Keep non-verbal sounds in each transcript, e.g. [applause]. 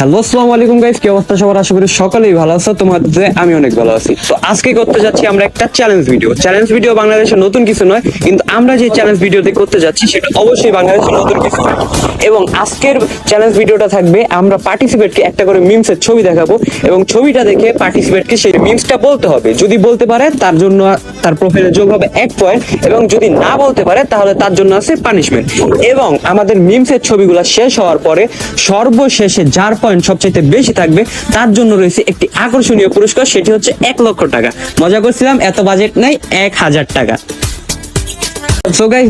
Hello, আসসালামু আলাইকুম guys কি অবস্থা সবার? আশা করি সকলেই ভালো আছো, তোমাদের আমি অনেক ভালো আছি। তো আজকে করতে যাচ্ছি আমরা একটা চ্যালেঞ্জ ভিডিও চ্যালেঞ্জ ভিডিও বাংলাদেশে নতুন কিছু নয়, কিন্তু আমরা যে চ্যালেঞ্জ ভিডিওতে করতে যাচ্ছি, সেটা অবশ্যই বাংলাদেশে নতুন কিছু। এবং আজকের চ্যালেঞ্জ ভিডিওটা থাকবে, আমরা পার্টিসিপেটকে একটা করে মিমসের ছবি দেখাবো, এবং ছবিটা দেখে পার্টিসিপেটকে সেই মিমসটা বলতে হবে। যদি বলতে পারে, তার জন্য তার প্রোফাইলে যোগ হবে এক পয়েন্ট এবং যদি না বলতে পারে, তাহলে তার জন্য আছে পানিশমেন্ট এবং আমাদের মিমসের ছবিগুলো শেষ হওয়ার পরে, সর্বশেষে যার পয়েন্ট সবচেয়ে বেশি থাকবে, তার জন্য রয়েছে একটি আকর্ষণীয় পুরস্কার, সেটি হচ্ছে এক লক্ষ টাকা। মজা করছিলাম, এত বাজেট নাই, এক হাজার টাকা।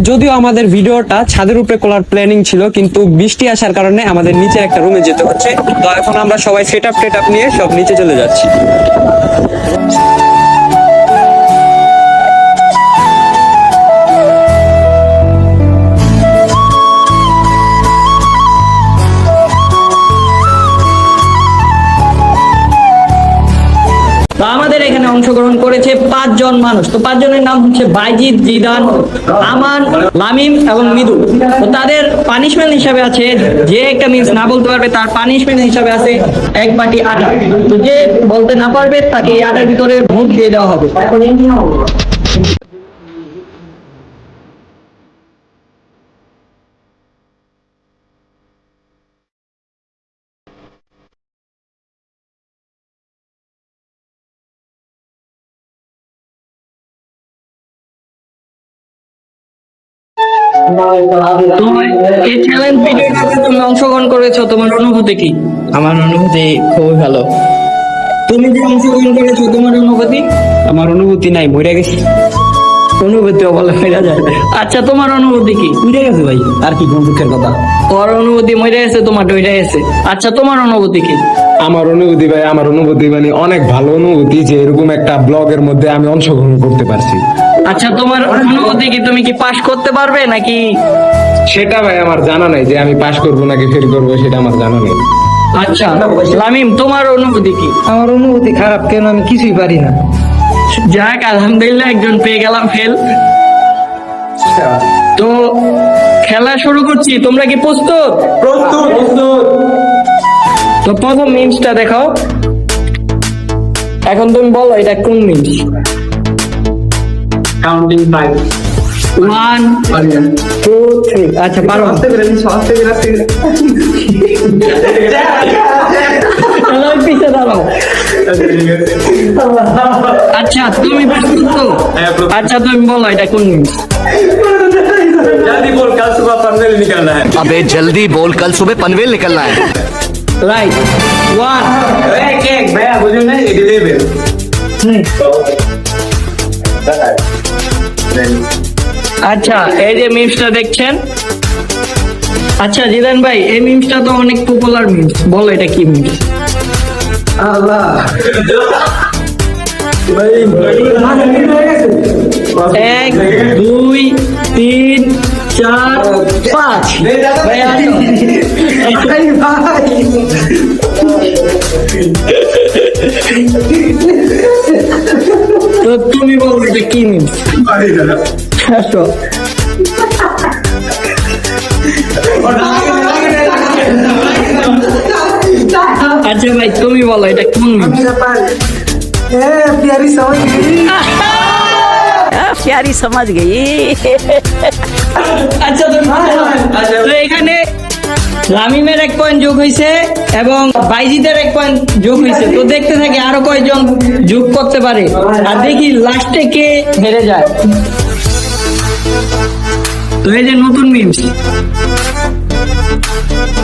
যদিও আমাদের ভিডিওটা ছাদের উপরে করার প্ল্যানিং ছিল, কিন্তু বৃষ্টি আসার কারণে আমাদের নিচের একটা রুমে যেতে হচ্ছে। তো এখন আমরা সবাই সেট আপ টেট আপ নিয়ে সব নিচে চলে যাচ্ছি। পাঁচজন মানুষ। তো পাঁচজনের নাম হচ্ছে বাইজিদ, জিদান, আমান, লামিম এবং মৃদু। তো তাদের পানিশমেন্ট হিসাবে আছে, যে একটা মিনস না বলতে পারবে, তার পানিশমেন্ট হিসাবে আছে এক বাটি আটা। তো যে বলতে না পারবে, তাকে এই আটার ভিতরে ভোট দিয়ে দেওয়া হবে। এই চ্যালেঞ্জ ভিডিওটাতে তুমি অংশগ্রহণ করেছ তোমার অনুভূতি কি? আমার অনুভূতি খুবই ভালো। তুমি যে অংশগ্রহণ করেছ তোমার অনুভূতি? আমার অনুভূতি নাই মরে গেছি। অনুভূতিও বলে ফেরা যায়। আচ্ছা তোমার অনুভূতি কি? উঠে গেছে ভাই আর কি দুঃখের কথা। ওর অনুভূতি মরে গেছে তোমার ডইরা গেছে। আচ্ছা তোমার অনুভূতি কি? আমার অনুভূতি ভাই আমার অনুভূতি মানে অনেক ভালো অনুভূতি যে এরকম একটা ব্লগের মধ্যে আমি অংশগ্রহণ করতে পারছি। আচ্ছা তোমার অনুভূতি কি তুমি কি পাস করতে পারবে নাকি? সেটা ভাই আমার জানা নাই যে আমি পাশ করব নাকি ফেল করব সেটা আমার জানা নেই। আচ্ছা লামিম তোমার অনুভূতি কি? আমার অনুভূতি খারাপ কেন আমি কিছুই পারি না। যাক আলহামদুলিল্লাহ একজন পেয়ে গেলাম ফেল তো খেলা শুরু করছি তোমরা কি প্রস্তুত? প্রস্তুত প্রস্তুত। তো প্রথম মিমসটা দেখাও এখন তুমি বলো এটা কোন memes counting five one two three আচ্ছা পারো তাহলে ওই পিছে দাঁড়াও আচ্ছা তুমি প্রস্তুত তো আচ্ছা তুমি বলো এটা কোন মিমস अबे जल्दी बोल कल सुबह पनवेल निकलना है রাইট ওয়ান আচ্ছা এই যে মিমসটা দেখছেন? আচ্ছা জিদান ভাই এই মিমসটা তো অনেক পপুলার মিমস বলো এটা কি মিমস এক দুই তিন চার পাঁচ ভাই আসো। তো তুমি বলো এটা কি মিমস আসো আচ্ছা ভাই তুমি বলো এটা কোন মিমস प्यारी समझ गई আচ্ছা তো এখানে লামিমের এক পয়েন্ট যোগ হয়েছে এবং বাইজিদের এক পয়েন্ট যোগ হয়েছে তো দেখতে থাকি আরও কয়জন যোগ করতে পারে। আর দেখি লাস্টে কে হেরে যায়। তো এই যে নতুন মিমস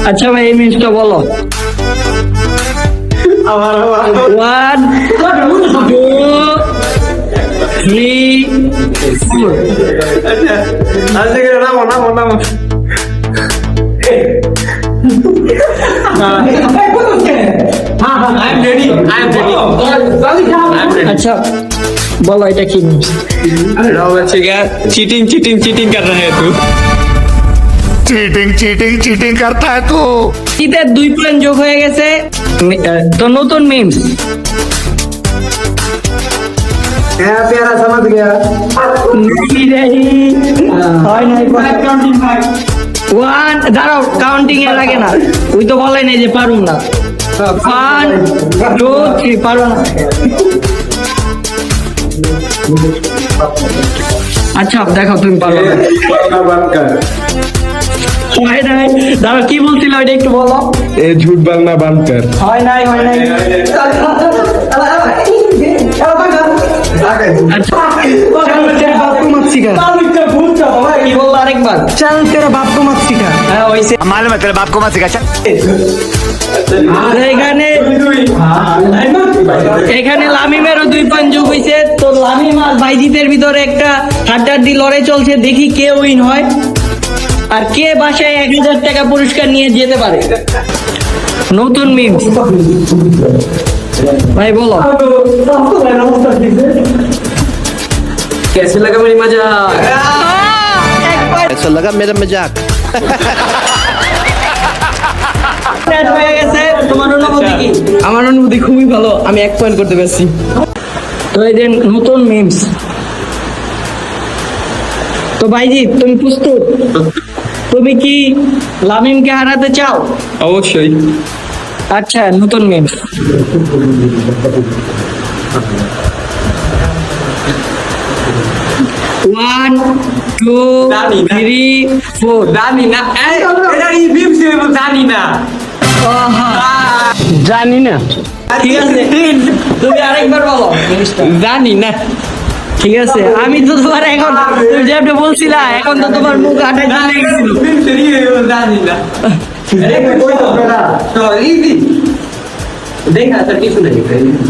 আচ্ছা ভাই এই মিমসটা বলো। আবার ওয়ান টু আচ্ছা বলো এটা কি চিটিং চিটিং চিটিং কর রা তু চিটিং চিটিং চিটিং করতা হ্যাঁ তু দুই প্ল্যান যোগ হয়ে গেছে তো নতুন মিমস হয় নাই ওয়ান দাঁড়াও কাউন্টিং এর আগে না। ওই তো বলে নাই যে পারুম না। ওয়ান টু থ্রি পারো না। আচ্ছা দেখো তুমি পারো। হয় নাই দাঁড়া কি বলছিল ওইটা একটু বলো। এ ঝুট বাংলা বানকার। হয় নাই হয় নাই। আচ্ছা বাপকো মাতসিকা কি বললো আরেকবার চল তেরা বাপকো মাতসিকা হ্যাঁ হয়েছে मालूम है तेरे बाप को मत सिखा चल তো এখানে এখানে লামিমেরও দুই পয়েন্ট যোগ হয়েছে তো লামিম আর বাইজিতের ভিতরে একটা হাড্ডাড্ডি লড়াই চলছে দেখি কে উইন হয় আর কে বাসায় এক হাজার টাকা পুরস্কার নিয়ে যেতে পারে নতুন মিম ভাই বলো कैसे लगा मेरी मजा ऐसा लगा मेरा मजाक Start হয়ে গেছে তোমার অনুভূতি কি আমার অনুভূতি খুবই ভালো আমি এক পয়েন্ট করতে পারছি তো এই যে নতুন মিমস তো ভাইজি তুমি প্রস্তুত তুমি কি লামিমকে হারাতে চাও অবশ্যই আচ্ছা নতুন মিমস ওয়ান টু জানি না। থ্রি ফোর জানি না জানি জানি ঠিক আছে? তুমি আরেকবার বলো জানি না ঠিক আছে? আমি তো তোমার এখন তুমি যেটা বলছিলা এখন তো তোমার মুখ আটাই জানি না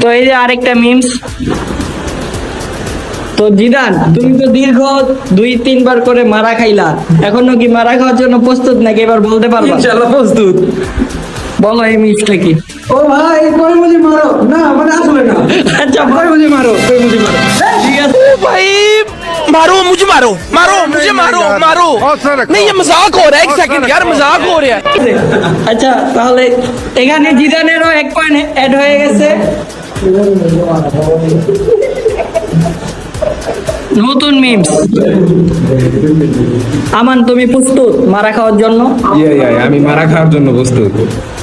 তো এই মারা এখনও কি মারা খাওয়ার জন্য প্রস্তুত নাকি এবার বলতে পারব? প্রস্তুত। বলো এই মিমসটা কি? ও ভাই কয় মুঝে মারো? না মানে আসলে না। আচ্ছা কয় মুঝে মারো? কয় মুঝে মারো? ঠিক আছে। मारो मारो मुझे मारो मारो नहीं ये मजाक हो रहा है एक सेकंड यार मजाक हो रहा है আচ্ছা তাহলে এখানে জিদানেরও এক পয়েন্ট অ্যাড হয়ে গেছে নতুন মিমস আমান তুমি প্রস্তুত মারা খাওয়ার জন্য ইয়ে ইয়ে আমি মারা খাওয়ার জন্য প্রস্তুত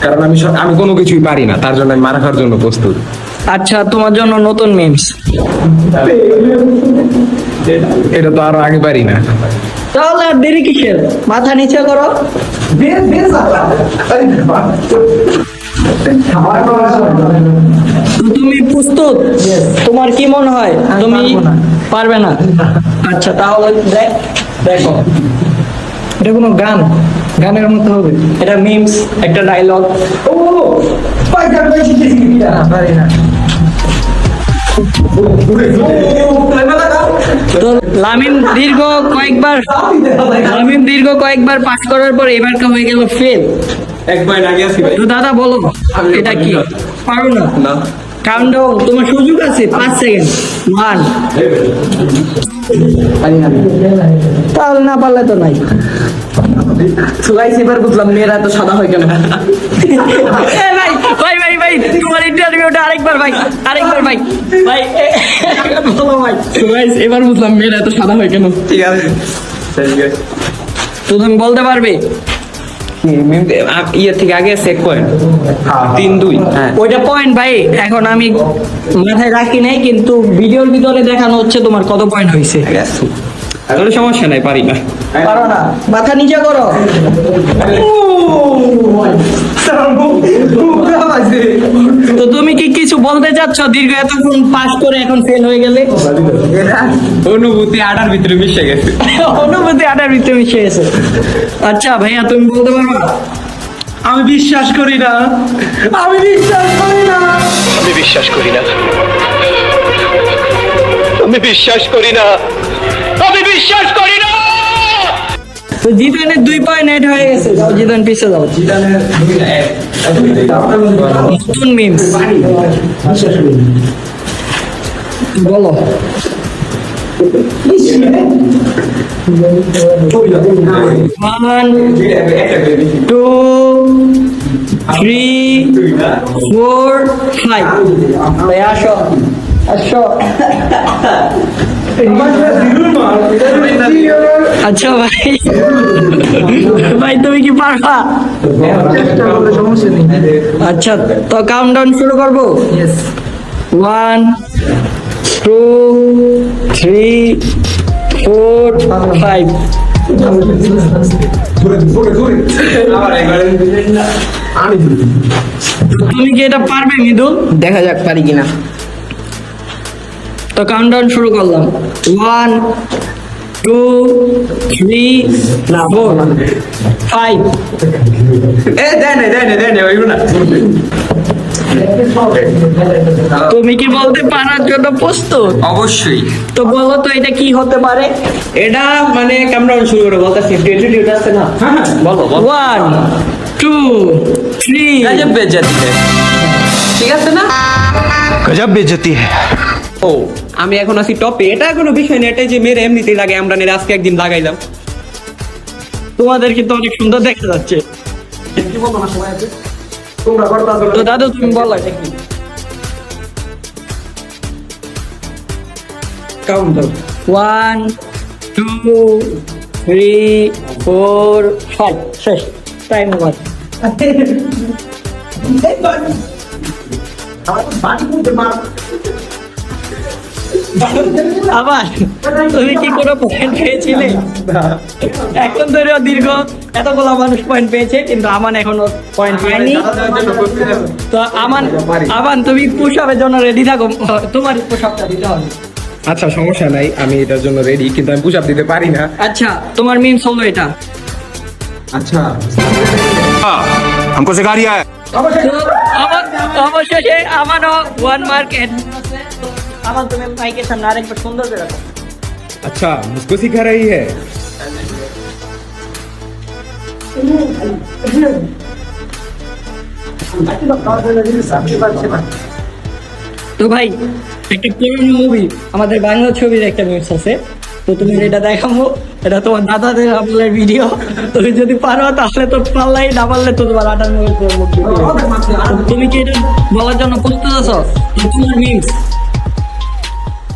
কারণ আমি সব- আমি কোনো কিছুই পারি না তার জন্য আমি মারা খাওয়ার জন্য প্রস্তুত আচ্ছা তোমার জন্য নতুন মিমস এটা তো আরও আগে পারি না তাহলে আর দেরি কিসের মাথা নিচে করো তুমি প্রস্তুত তোমার কি মনে হয় তুমি পারবে না আচ্ছা তাহলে দেখ দেখো এটা কোনো গান গানের মতো হবে এটা মিমস একটা ডায়লগ ও পারি না তো লামিম দীর্ঘ কয়েকবার লামিম দীর্ঘ কয়েকবার পাস করার পর এবার কা হয়ে গেল ফেল এক পয়েন্ট আগে ভাই। তো দাদা বলো এটা কি? পারো না। কাউন্টডাউন তোমার সুযোগ আছে? পাঁচ সেকেন্ড ওয়ান তাহলে না পারলে তো নাই। গাইস এবার বুঝলাম মেয়েরা তো সাদা হয় কেন? [laughs] ভাই ভাই ভাই তোমার ইন্টারভিউটা আরেকবার ভাই আরেকবার ভাই। ভাই বলো ভাই গাইস এবার বুঝলাম মেয়েরা তো সাদা হয় কেন? ঠিক আছে। তো তুমি বলতে পারবে? ইয়ে থেকে আগে পয়েন্ট তিন দুই। হ্যাঁ। ওইটা পয়েন্ট ভাই এখন আমি মাথায় রাখি নাই কিন্তু ভিডিওর ভিতরে দেখানো হচ্ছে তোমার কত পয়েন্ট হয়েছে। তাহলে সমস্যা নাই পারি না। পারো না মাথা নিচে করো। তো তুমি কি কিছু বলতে চাচ্ছ? দীর্ঘ এতক্ষণ পাস করে এখন ফেল হয়ে গেলে? অনুভূতি আটার ভিতরে মিশে গেছে। অনুভূতি আটার ভিতরে মিশে গেছে। আচ্ছা ভাইয়া তুমি বলতে পারো আমি বিশ্বাস করি না। আমি বিশ্বাস করি না। আমি বিশ্বাস করি না। আমি বিশ্বাস করি না। আমি বিশ্বাস করি না। তো জিদানের দুই পয়েন্ট এড হয়ে গেছে, যাও জিদান পিছে যাও। নতুন মিমস বলো। One two three four five আসো। আচ্ছা। ভাই। ভাই তুমি কি পারবা? আচ্ছা তো কাউন্টডাউন শুরু করব? One two three four five তুমি কি এটা পারবে মৃদু? দেখা যাক পারি কিনা। তো কাউন্টডাউন শুরু করলাম। ওয়ান টু থ্রি না ফোর ফাইভ এ ওইগুলো না। তুমি কি বলতে পারার জন্য প্রস্তুত? অবশ্যই। তো বলো তো এটা কি হতে পারে? এটা মানে ক্যামেরা শুরু করে বলতে আছে না? হ্যাঁ, হ্যাঁ, বলো ওয়ান টু থ্রি গজব বেজতি। ঠিক আছে না? গজব বেজতি। হ্যাঁ ও আমি এখন আছি টপে। এটা কোনো বিষয় না এটা যে মেরে এমনিতেই লাগে আমরা নেড়ে আজকে একদিন লাগাইলাম। তোমাদের কিন্তু অনেক সুন্দর দেখা যাচ্ছে। তো দাদু তুমি বলো counter one two three four five শেষ। টাইম [laughs] ওভার আবার তুমি কি কোনো পয়েন্ট পেয়েছিলে এখন ধরে দীর্ঘ এতগুলো মানুষ পয়েন্ট পেয়েছে কিন্তু আমান এখনো পয়েন্ট পায়নি তো আমান আমান তুমি পুশ আপের জন্য রেডি থাকো তোমার পুশ আপটা দিতে হবে আচ্ছা সমস্যা নাই আমি এটার জন্য রেডি কিন্তু আমি পুশ আপ দিতে পারি না আচ্ছা তোমার মিমস হলো এটা আচ্ছা हमको सिखा रिया है তো আমার অবশেষে আমারও ওয়ান মার্ক আমার তুমি মাইকের সামনে আরেকবার সুন্দর করে রাখো अच्छा मुझको सिखा रही है তো ভাই একটা পুরনো মুভি আমাদের বাংলা ছবির একটা মিমস আছে তো তুমি যেটা দেখাবো এটা তোমার দাদাদের আমলের ভিডিও তুমি যদি পারো তাহলে তো পারলাই না পারলে তো তোমার আটার মুভি তুমি কি এটা বলার জন্য প্রস্তুত আছো তো তোমার মিমস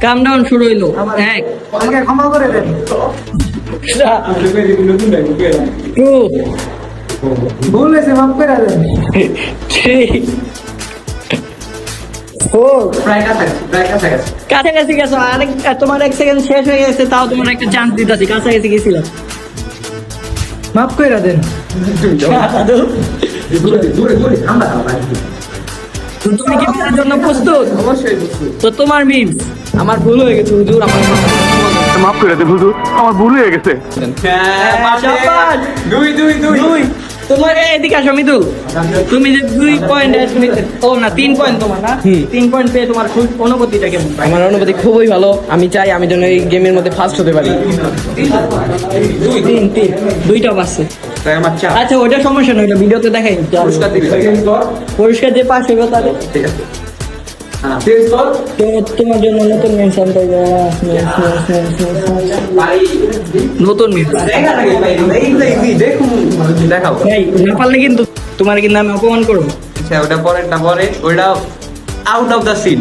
কাম ডাউন শুরু হইল। এক। আমাকে ক্ষমা করে দেন। টু। ভুল হয়েছে মাফ করে দেন। থ্রি। কাছাকাছি গেছো। আরেক তোমার এক সেকেন্ড শেষ হয়ে গেছে তাও তোমার একটা চান্স দিতেছি। কাছাকাছি গেছিলাম মাফ করে দেন। [laughs] তো তুমি কি বিয়ের জন্য প্রস্তুত? অবশ্যই প্রস্তুত। তো তোমার মিমস আমার ভুল হয়ে গেছে হুজুর আমার মাফ করে দে হুজুর আমার ভুল হয়ে গেছে। হ্যাঁ, দুই দুই। দুই। তোমার এদিকে আসো মিতুল তুমি যে দুই পয়েন্ট ও না তিন পয়েন্ট তোমার না? তিন পয়েন্ট পেয়ে তোমার খুব অনুভূতিটা কেমন আমার অনুভূতি খুবই ভালো। আমি চাই আমি যেন এই গেমের মধ্যে ফার্স্ট হতে পারি। তিন তিন। দুইটা পাচ্ছে তাই আমার চা আচ্ছা ওটা সমস্যা নয় ভিডিওতে দেখাই। পুরস্কার দিয়ে পরিষ্কার যে পাশ হইব তাহলে। তো তোমার জন্য নতুন মিমস আনতে নতুন মিমস দেখাও। না পারলে কিন্তু তোমার কিন্তু আমি অপমান করব। আচ্ছা ওটা পরেরটা পরে ওটা out of the scene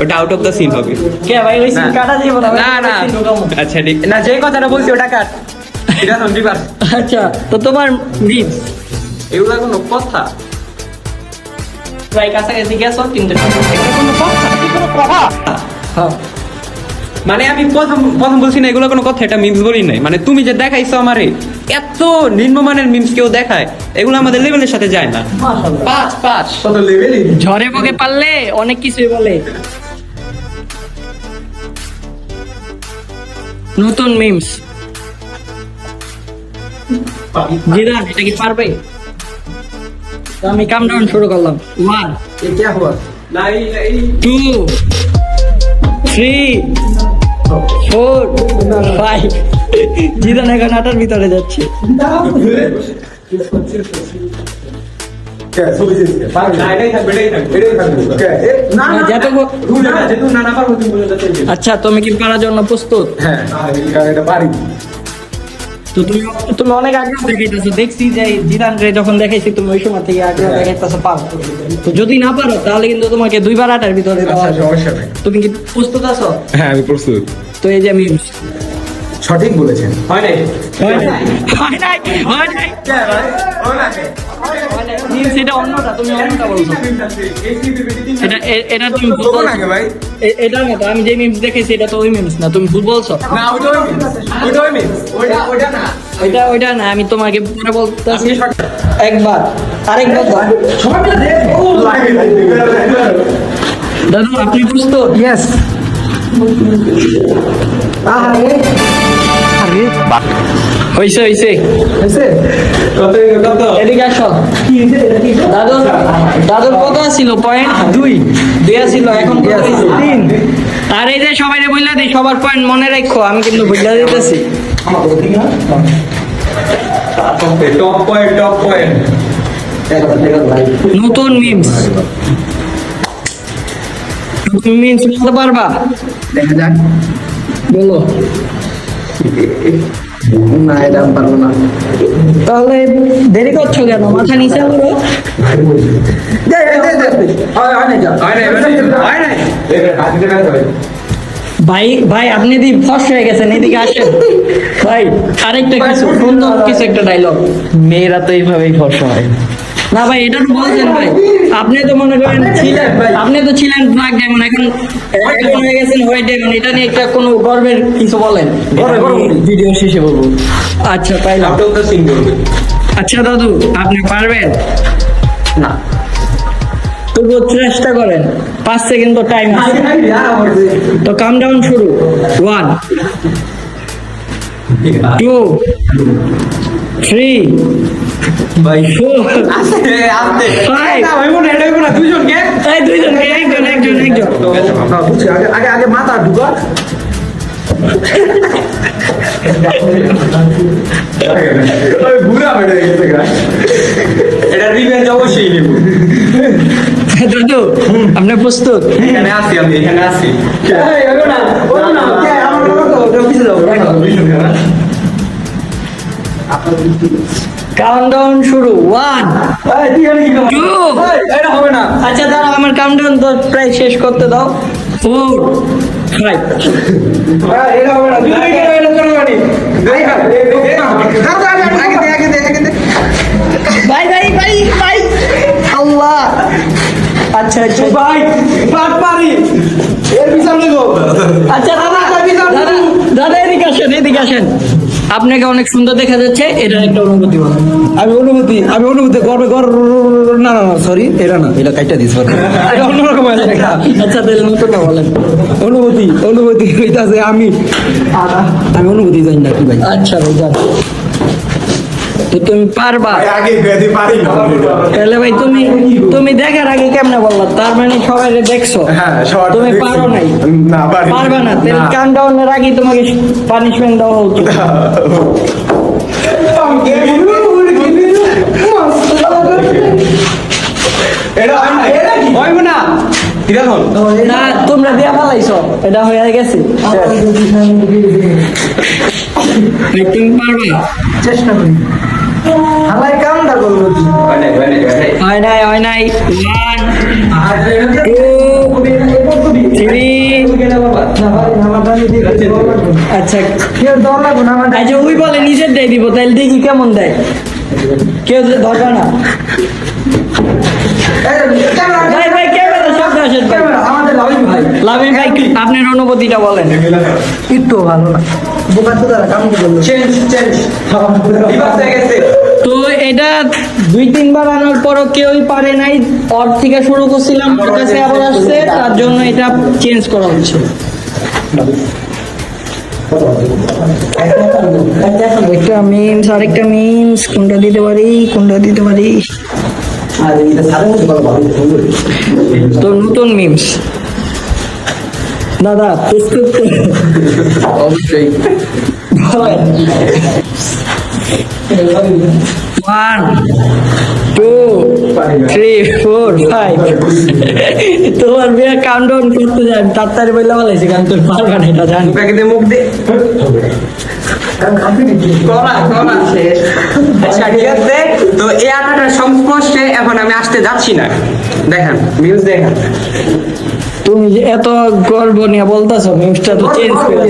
out of the the scene হবে। কে ভাই ওই না। কাটা দিব না না। না আচ্ছা ঠিক। না যে কথাটা বলছি ওটা কাট। এটা শোন আচ্ছা তো তোমার মিমস এগুলা কোনো কথা। প্রায় কাছাকাছি গেছো কিন্তু কোনো কথা কোনো কথা? মানে আমি প্রথম প্রথম বলছি না এগুলো কোনো কথা এটা মিমস বলি নাই। মানে তুমি যে দেখাইছো আমারে এত নিম্নমানের মিমস কেউ দেখায় এগুলো আমাদের লেভেলের সাথে যায় না। পাঁচ পাঁচ। ঝড়ে পকে পারলে অনেক কিছুই বলে। নতুন মিমস জিদান এটা কি পারবে? তো আমি কাম ডাউন শুরু করলাম ওয়ান ये क्या हुआ two three four five Zidane এখন আটার ভিতরে যাচ্ছে না না, যত গো- আচ্ছা তুমি কি করার জন্য প্রস্তুত হ্যাঁ কারণ এটা পারি তো তুমি তুমি অনেক আগ্রহ দেখাইতেছো। দেখছি যে জিদান রে যখন দেখাইছি তুমি ওই সময় থেকে আগ্রহ দেখাইতেছো পারো তো যদি না পারো তাহলে কিন্তু তোমাকে দুইবার আটার ভিতরে আচ্ছা নাই তুমি কি প্রস্তুত আছো? হ্যাঁ আমি প্রস্তুত। তো এই যে আমি সঠিক বলেছেন। হয় নাই? হয় নাই হয় নাই হয় এটা অন্যটা তুমি অন্যটা বলছো এটা এটা তুমি ভুল ভাই এটা না আমি যে মিমস দেখেছি এটা তো ওই মিমস না তুমি ভুল বলছো না ওইটা ওইটা না ওইটা ওইটা না আমি তোমাকে পরে বলতেছি একবার আরেকবার। দাদু আপনি প্রস্তুত ইয়েস হইছে হইছে। এদিকে আসো। দাদু দাদুর কত ছিল পয়েন্ট দুই। দুই ছিল এখন কত তিন। আর এই যে সবাই বললা দিই সবার পয়েন্ট মনে রাখো আমি কিন্তু বুঝলা দিতেছি। টপ পয়েন্ট টপ পয়েন্ট নতুন মিমস নতুন মিমস বলতে পারবা? দেখা যাক। বলো। না এটা পারব না তাহলে দেরি করছ কেন মাথা নিচে করো আয় আয়। আয় আয় যা। আয় নাই হয় নাই ভাই ভাই আপনি দি ফস হয়ে গেছেন এদিকে আসেন। ভাই আরেকটা কিছু সুন্দর কিছু একটা ডায়লগ মেয়েরা তো এইভাবেই ফর্সা হয়। না ভাই এটা তো বলছেন ভাই। আপনি তো মনে করেন ছিলেন আপনি তো ছিলেন ব্ল্যাক ডায়মন্ড এখন এখন হয়ে গেছেন হোয়াইট ডায়মন্ড এটা নিয়ে একটা কোনো গর্বের কিছু বলেন। ভিডিও শেষে বলব। আচ্ছা অফ দ্য আচ্ছা দাদু আপনি পারবেন? না। তবুও চেষ্টা করেন পাঁচ সেকেন্ড তো টাইম আছে। তো কাম ডাউন শুরু। ওয়ান টু থ্রি আগে আগে মাথা ঢুকা। বুড়া বেড়ে গেছে এটা রিভেঞ্জ অবশ্যই নেব দাদু আপনি প্রস্তুত। এখানে আসি আমি এখানে আসি কাউন্টডাউন শুরু ওয়ান টু এটা হবে না। আচ্ছা দাঁড়া আমার কাউন্টডাউন তো প্রায় শেষ করতে দাও। ফোর না ভাই ভাই ভাই ভাই আল্লাহ আচ্ছা আচ্ছা ভাই পাট পারি এর পিছনে গো আচ্ছা দাদা দাদা দাদা এদিকে আসেন এদিকে আসেন আপনাকে অনেক সুন্দর দেখা যাচ্ছে এটা একটা অনুভূতি বলেন আমি অনুভূতি আমি অনুভূতি গর্বে গর্ব না না না সরি এটা না এটা কাইটা দিস এটা অন্যরকম আচ্ছা তাহলে নতুনটা বলেন। অনুভূতি অনুভূতি হইতাছে আমি। আমি অনুভূতি জানি না কি ভাই। আচ্ছা ভাই তুমি পারবা? আগে বেদি পারি তাহলে ভাই তুমি তুমি দেখার আগে কেমনে বললা? তার মানে সবাই দেখছ? হ্যাঁ তুমি। পারো নাই? না পারি পারবে না? তাহলে কান ডাউনের আগে তোমাকে পানিশমেন্ট দেওয়া উচিত এটা এটা কি? হইবো না। কীরকম না তোমরা দিয়া ফালাইছো। এটা হয়ে গেছে। তুমি পারবে? চেষ্টা করি। হালাই কামটা করব হয় নাই হয় নাই। নাই নাই নাই ওয়ান টু থ্রি আচ্ছা কেউ দর লাগবো না আমার আচ্ছা ওই বলে নিজের দেয় দিব তাহলে দেখি কেমন দেয়। কেউ ধরবে না। ভাই ভাই ক্যামেরা শব্দ আসেন। ভাই। আমাদের লাভিন ভাই আপনার অনুভূতিটা বলেন। একটু ভালো না। তো কাম চেঞ্জ চেঞ্জ এটা দুই তিনবার আনার পরও কেউই পারে নাই। ওর থেকে শুরু করছিলাম ওর কাছে আবার আসছে তার জন্য এটা চেঞ্জ করা হচ্ছে। একটা মিমস আরেকটা মিমস কোনটা দিতে পারি কোনটা দিতে পারি? আর এটা সারা মধ্যে ভালো ভালো তো নতুন মিমস দাদা প্রস্তুত অবশ্যই। One two three four five তোমার বিয়ে কাউন্টডাউন করতে যান তাড়াতাড়ি বললে বলেছি কারণ তোর পারবে না এটা জানি। দে মুখ দে। আচ্ছা ঠিক আছে। তো এই আটাটার সংস্পর্শে এখন আমি আসতে যাচ্ছি না। দেখেন দেখেন। তুমি যে এত গর্ব নিয়ে বলতেছো মিমসটা তো চেঞ্জ করে।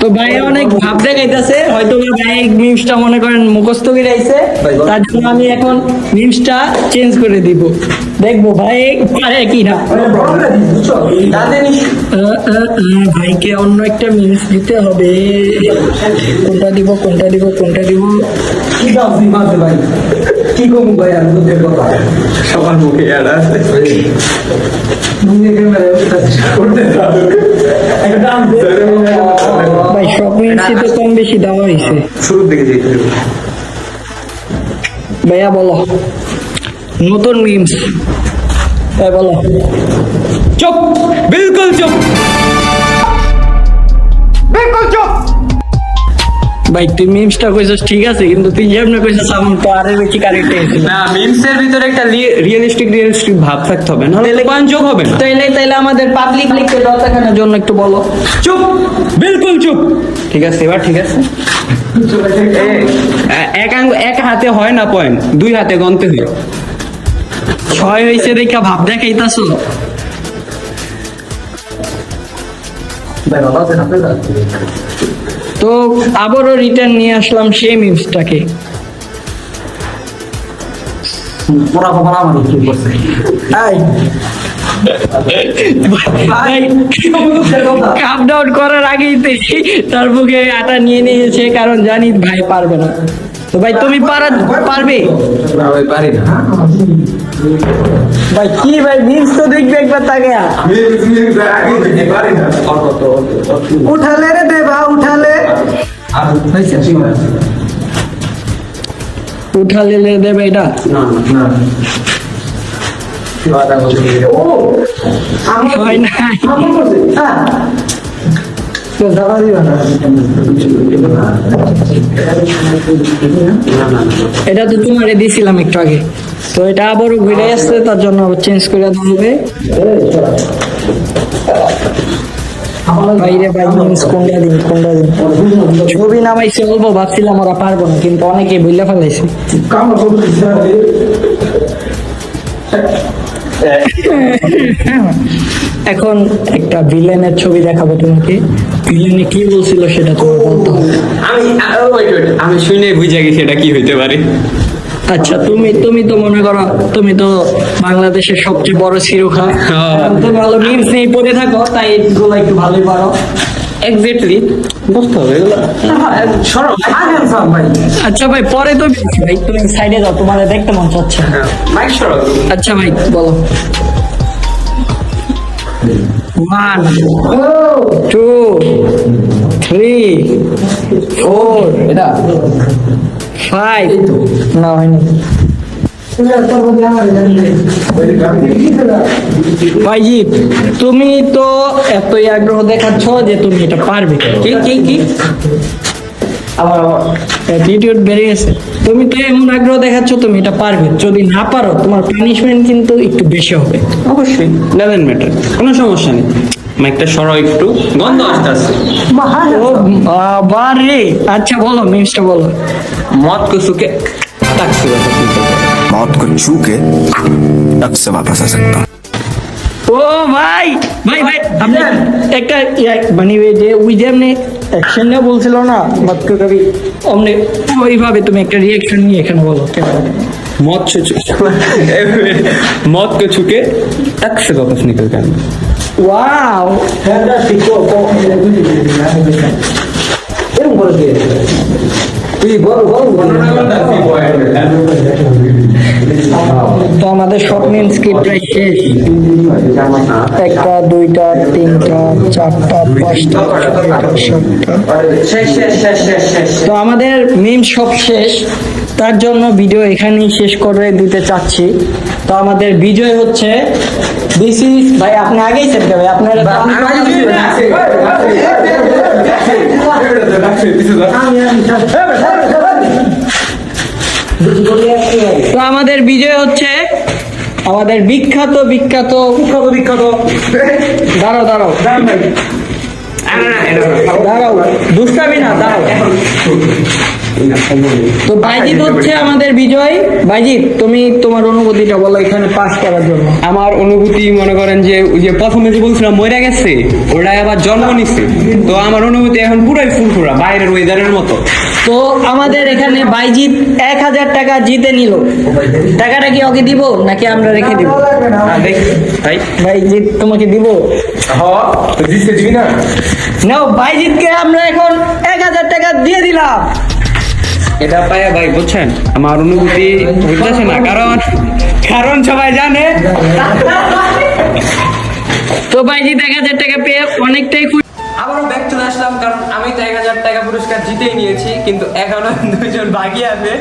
তো ভাই অনেক ভাব দেখাইতেছে হয়তো ভাই মিমসটা মনে করেন মুখস্থ করে আইছে তার জন্য আমি এখন মিমসটা চেঞ্জ করে দিব। দেখব ভাই। পারে কি না? ভাইকে অন্য একটা মিমস দিতে হবে। কোনটা দিব কোনটা দিব কোনটা দিব? কি ভাই? কি কম ভাই আর কথা? সবার মুখে অ্যাড আছে। ক্যামেরা করতে দাও দাম ভাই সব মিমসই তো কম বেশি দেওয়া হয়েছে শুরুর দিকে যেতে ভাইয়া বলো। নতুন মিমস তাই বলো। চুপ বিলকুল চুপ। বিলকুল চুপ। ভাই তুই মিমসটা কইছস ঠিক আছে কিন্তু তুই যেমন কইছস আমার তো আরে বেশি কারেক্ট হয়েছিল না মিমসের ভিতরে একটা রিয়েলিস্টিক রিয়েলিস্টিক ভাব থাকতে হবে না তাহলে যোগ হবে না। তাইলে তাইলে আমাদের পাবলিক লিখতে দশ জন্য একটু বলো। চুপ বিলকুল চুপ। ঠিক আছে এবার ঠিক আছে। এক আঙ্গ এক হাতে হয় না পয়েন্ট দুই হাতে গনতে হয়। ছয় হয়েছে দেখা ভাব দেখাইতাছো। তো আবারও রিটার্ন নিয়ে আসলাম সেই মিমসটাকে কাপ ডাউন করার আগেই তার মুখে আটা নিয়ে নিয়েছে কারণ জানি ভাই পারবে না। তো ভাই তুমি পারা পারবে? ভাই পারি না। ভাই কি ভাই মিমস তো দেখবে একবার তাকে? না। উঠালে রে দেবা উঠালে। আর হইছে ঠিক আছে। উঠা লেলে দেবে এটা। ও! হয় নাই। এটা তো তোমারে দিছিলাম একটু আগে। তো এটা আবারও ঘুরে আসছে, তার জন্য চেঞ্জ করে দেওয়া হবে। বাইরে কোনটা দিন কোনটা দিন। ছবি নামাইছে অল্প, ভাবছিলাম ওরা পারব না, কিন্তু অনেকে বইলা ফেলাইছে। [laughs] এখন একটা ভিলেনের ছবি দেখাবো তোমাকে। ভিলেনে কি বলছিল সেটা তোমার বলতো। আমি wait, আমি শুনে বুঝে গেছি এটা কি হইতে পারে। আচ্ছা তুমি তুমি তো মনে করো তুমি তো বাংলাদেশের সবচেয়ে বড় সিরোখা হ্যাঁ। তুমি ভালো মিমস নিয়ে পড়ে থাকো তাই এগুলো একটু ভালোই পারো। এক্স্যাক্টলি বুঝতে হবে আচ্ছা ভাই পরে তো ভাই তুমি সাইডে যাও তোমার দেখতে মন চাচ্ছে আচ্ছা ভাই বলো। ওয়ান টু থ্রি ফোর এটা? ফাইভ না হয়নি। ভাইজিৎ তুমি তো এতই আগ্রহ দেখাচ্ছ যে তুমি এটা পারবে। কি কি কি? আবার অ্যাটিটিউড বেড়ে গেছে। তুমি তো এমন আগ্রহ দেখাচ্ছ তুমি এটা পারবে। যদি না পারো তোমার পানিশমেন্ট কিন্তু একটু বেশি হবে। অবশ্যই। ডাজেন্ট ম্যাটার কোনো সমস্যা নেই। মাইকটা সরো একটু। গন্ধ আসতেছে। ও বাবা রে আচ্ছা বলো মিমসটা বলো। মদ কুসুকে হবে। मौत को छू के टक से वापस आ सकता हूँ ও ভাই ভাই ভাই আপনি একটা ইয়া- মানে ওই যে ওই যে আপনি অ্যাকশনটা বলছিল না মত কবি অমনে ওইভাবে তুমি একটা রিয়াকশন নিয়ে এখানে বলো কেমন मौत से मौत को छुके टक से वापस निकल कर ওয়াও ফ্যান্টাস্টিক কো কো এরকম করে দিয়ে তুই বল বল তো আমাদের শর্ট মিম স্ক্রিপ্ট প্রায় শেষ। একটা দুইটা তিনটা চারটা পাঁচটা তো আমাদের মিম সব শেষ। তার জন্য ভিডিও এখানেই শেষ করে দিতে চাচ্ছি। তো আমাদের বিজয় হচ্ছে দিস ইজ ভাই আপনি আগেই সেট ভাই আপনারা তো আমাদের বিজয় হচ্ছে আমাদের বিখ্যাত বিখ্যাত বিখ্যাত বিখ্যাত। দাঁড়াও দাঁড়াও। এটা না। দাঁড়াও দুষ্টামি না দাঁড়াও। তো বাইজিৎ হচ্ছে আমাদের বিজয়। বাইজিৎ তুমি তোমার অনুভূতিটা বলো এখানে পাস করার জন্য। আমার অনুভূতি মনে করেন যে ওই যে প্রথমে যে বলছিলাম মরে গেছে ওটাই আবার জন্ম নিচ্ছে তো আমার অনুভূতি এখন পুরাই ফুরফুরা বাইরের ওয়েদারের মতো। তো আমাদের এখানে বাইজিৎ এক হাজার টাকা জিতে নিল। টাকাটা কি ওকে দিব নাকি আমরা রেখে দিব? ভাই। বাইজিৎ তোমাকে দিব। না? বাইজিৎকে আমরা এখন এক হাজার টাকা দিয়ে দিলাম। এটা পায়া ভাই বুঝছেন? আমার অনুভূতি বুঝতেছে না কারণ কারণ সবাই জানে। তো বাইজিৎ এক হাজার টাকা পেয়ে অনেকটাই খুশি। আবারও ব্যাক চলে আসলাম কারণ আমি তো এক হাজার টাকা পুরস্কার জিতেই নিয়েছি কিন্তু এখনও দুইজন বাকি আছে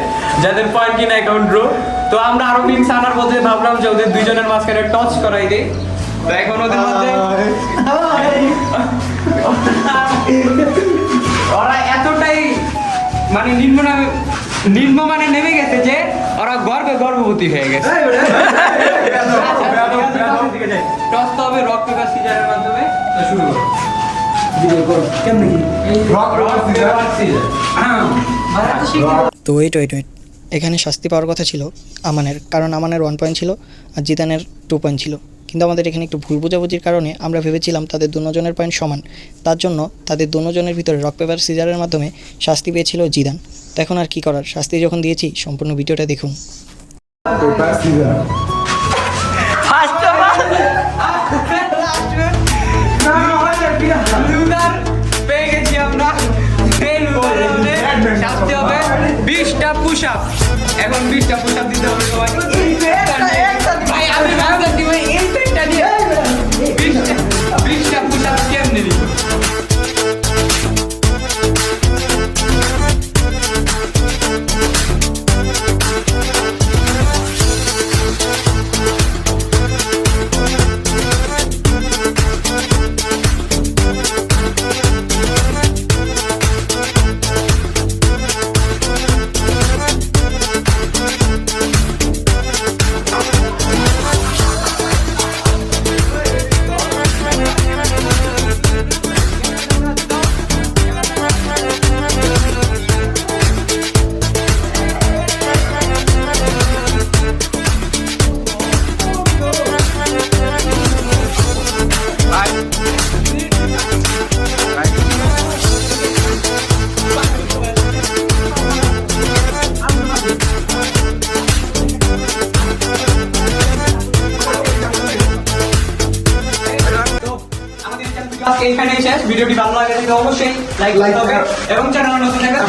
যাদের পয়েন্ট কিনা অ্যাকাউন্ট ড্র তো আমরা আরও মিমস আনার মধ্যে ভাবলাম যে ওদের দুইজনের মাঝখানে টচ করাই দিই তো এখন ওদের মধ্যে ওরা এতটাই মানে নিম্ন নামে নিম্ন মানে নেমে গেছে যে ওরা গর্বে গর্ভবতী হয়ে গেছে টস তো হবে রক পেপার সিজারের মাধ্যমে তো শুরু করো তো ওয়েট ওয়েট ওয়েট এখানে শাস্তি পাওয়ার কথা ছিল আমানের কারণ আমানের ওয়ান পয়েন্ট ছিল আর জিতানের টু পয়েন্ট ছিল। কিন্তু আমাদের এখানে একটু ভুল বোঝাবুঝির কারণে আমরা ভেবেছিলাম তাদের দুজনের পয়েন্ট সমান। তার জন্য তাদের দুজনের ভিতরে রক পেপার সিজারের মাধ্যমে শাস্তি পেয়েছিল জিদান। তো এখন আর কি করার? শাস্তি যখন দিয়েছি সম্পূর্ণ ভিডিওটা দেখুন। এখন বিশটা শেষ। ভিডিওটি ভালো লাগে তাহলে অবশ্যই লাইক হবে এবং চ্যানেল নতুন থাকলে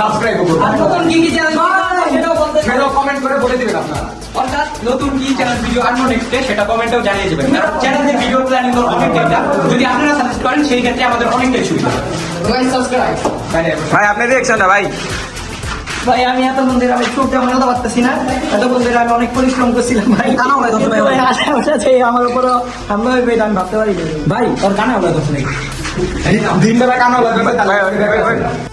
সাবস্ক্রাইব করুন আর নতুন কি কি চ্যানেল সেটাও বলতে সেটাও কমেন্ট করে বলে দিবেন আপনারা। অর্থাৎ নতুন কি চ্যানেল ভিডিও আনব নেক্সটে সেটা কমেন্টেও জানিয়ে কারণ চ্যানেলের ভিডিও প্ল্যানিং অনেকটাই না। যদি আপনারা সাজেস্ট করেন সেই ক্ষেত্রে আমাদের অনেকটাই সুবিধা ভাই আপনি দেখছেন না ভাই? ভাই আমি এত মন্দির আমি চোখ তেমন কথা পারতেছি না। এত মন্দির আমি অনেক পরিশ্রম করছিলাম ভাই। কানা ভাই। ভাই। আশা যে আমার উপর আমরা পেয়ে আমি ভাবতে পারি ভাই ওর কানে হবে নাকি? দিন বেলা কানা লাগবে